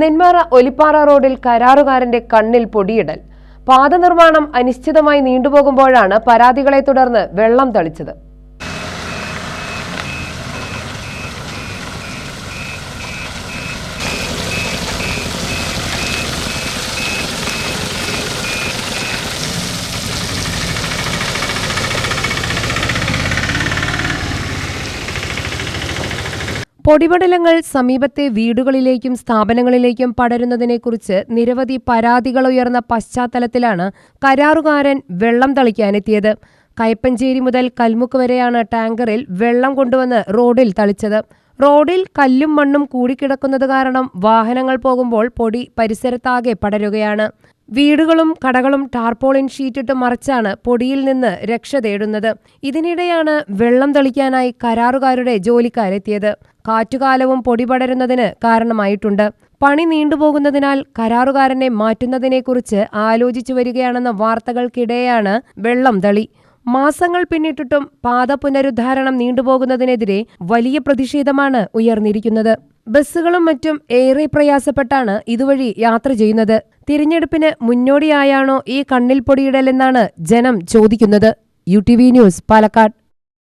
നെന്മാറ ഒലിപ്പാറ റോഡിൽ കരാറുകാരന്റെ കണ്ണിൽ പൊടിയിടൽ. പാത നിർമ്മാണം അനിശ്ചിതമായി നീണ്ടുപോകുമ്പോഴാണ് പരാതികളെ തുടർന്ന് വെള്ളം തളിച്ചത്. പൊടിപടലങ്ങൾ സമീപത്തെ വീടുകളിലേക്കും സ്ഥാപനങ്ങളിലേക്കും പടരുന്നതിനെക്കുറിച്ച് നിരവധി പരാതികൾ ഉയർന്ന പശ്ചാത്തലത്തിലാണ് കരാറുകാരൻ വെള്ളം തളിക്കാനെത്തിയത്. കയ്പഞ്ചേരി മുതൽ കൽമുക്ക് വരെയാണ് ടാങ്കറിൽ വെള്ളം കൊണ്ടുവന്ന് റോഡിൽ തളിച്ചത്. റോഡിൽ കല്ലും മണ്ണും കൂടിക്കിടക്കുന്നത് കാരണം വാഹനങ്ങൾ പോകുമ്പോൾ പൊടി പരിസരത്താകെ പടരുകയാണ്. വീടുകളും കടകളും ടാർപോളിൻ ഷീറ്റിട്ട് മറിച്ചാണ് പൊടിയിൽ നിന്ന് രക്ഷ തേടുന്നത്. ഇതിനിടെയാണ് വെള്ളം തെളിക്കാനായി കരാറുകാരുടെ ജോലിക്കാരെത്തിയത്. കാറ്റുകാലവും പൊടി പടരുന്നതിന് കാരണമായിട്ടുണ്ട്. പണി നീണ്ടുപോകുന്നതിനാൽ കരാറുകാരനെ മാറ്റുന്നതിനെക്കുറിച്ച് ആലോചിച്ചു വരികയാണെന്ന വാർത്തകൾക്കിടെയാണ് വെള്ളം തളി. മാസങ്ങൾ പിന്നിട്ടിട്ടും പാത പുനരുദ്ധാരണം നീണ്ടുപോകുന്നതിനെതിരെ വലിയ പ്രതിഷേധമാണ് ഉയർന്നിരിക്കുന്നത്. ബസ്സുകളും മറ്റും ഏറെ പ്രയാസപ്പെട്ടാണ് ഇതുവഴി യാത്ര ചെയ്യുന്നത്. തിരഞ്ഞെടുപ്പിന് മുന്നോടിയായാണോ ഈ കണ്ണിൽ പൊടിയിടലെന്നാണ് ജനം ചോദിക്കുന്നത്. U T V news Palakkad.